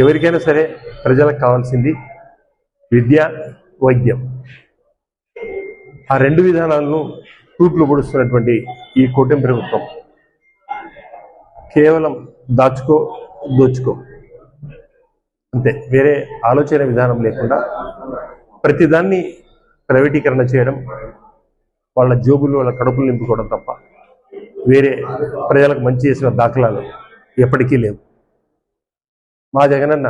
ఎవరికైనా సరే ప్రజలకు కావాల్సింది విద్య వైద్యం. ఆ రెండు విధానాలను తూట్లు పొడుస్తున్నటువంటి ఈ కూటమి ప్రభుత్వం కేవలం దాచుకో దోచుకో. అంతే వేరే ఆలోచన విధానం లేకుండా ప్రతిదాన్ని ప్రైవేటీకరణ చేయడం వాళ్ళ జోబులు వాళ్ళ కడుపులు నింపుకోవడం తప్ప వేరే ప్రజలకు మంచి చేసిన దాఖలాలు ఎప్పటికీ లేవు. మా జగనన్న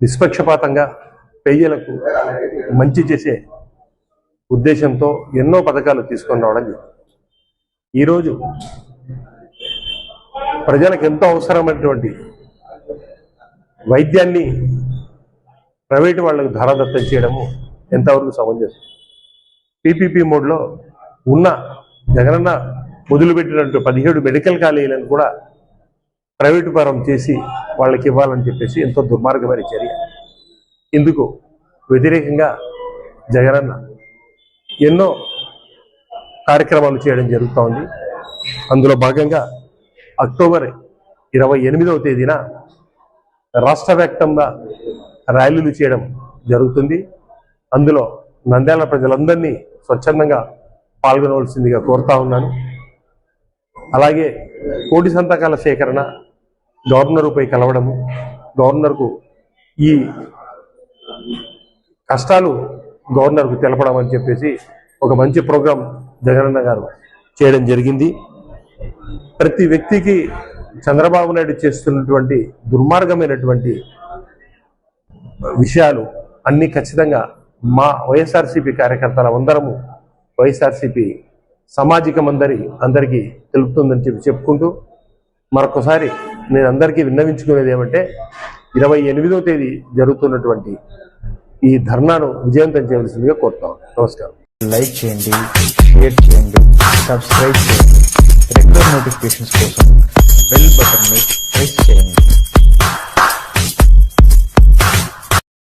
నిష్పక్షపాతంగా పెయ్యలకు మంచి చేసే ఉద్దేశంతో ఎన్నో పథకాలు తీసుకొని రావడం ఈరోజు ప్రజలకు ఎంతో అవసరమైనటువంటి వైద్యాన్ని ప్రైవేటు వాళ్ళకు ధారాదత్తం చేయడము ఎంతవరకు సమంజసం? పీపీపీ మోడ్లో ఉన్న జగనన్న మొదలుపెట్టినట్టు పదిహేడు మెడికల్ కాలేజీలను కూడా ప్రైవేటు పరం చేసి వాళ్ళకి ఇవ్వాలని చెప్పేసి ఎంతో దుర్మార్గమైన చర్య. ఇందుకు వ్యతిరేకంగా జగనన్న ఎన్నో కార్యక్రమాలు చేయడం జరుగుతూ ఉంది అందులో భాగంగా అక్టోబర్ ఇరవై ఎనిమిదవ తేదీన రాష్ట్ర వ్యాప్తంగా ర్యాలీలు చేయడం జరుగుతుంది. అందులో నంద్యాల ప్రజలందరినీ స్వచ్ఛందంగా పాల్గొనవలసిందిగా కోరుతా ఉన్నాను. అలాగే కోటి సంతకాల సేకరణ గవర్నరుపై కలవడము గవర్నర్కు ఈ కష్టాలు గవర్నర్కు తెలపడం అని చెప్పేసి ఒక మంచి ప్రోగ్రాం జగనన్న గారు చేయడం జరిగింది. ప్రతి వ్యక్తికి చంద్రబాబు నాయుడు చేస్తున్నటువంటి దుర్మార్గమైనటువంటి విషయాలు అన్ని ఖచ్చితంగా మా వైఎస్ఆర్సీపీ కార్యకర్తల అందరము వైఎస్ఆర్సీపీ సామాజికం అందరి అందరికీ తెలుపుతుందని చెప్పి చెప్పుకుంటూ మరొకసారి నేను అందరికీ విన్నవించుకునేది ఏమంటే ఇరవై ఎనిమిదవ తేదీ జరుగుతున్నటువంటి ఈ ధర్నాను విజయవంతం చేయవలసిందిగా కోరుతాం నమస్కారం. లైక్ చేయండి షేర్ చేయండి సబ్స్క్రైబ్ చేయండి. రెగ్యులర్ నోటిఫికేషన్స్ కోసం బెల్ బటన్ని ప్రెస్ చేయండి.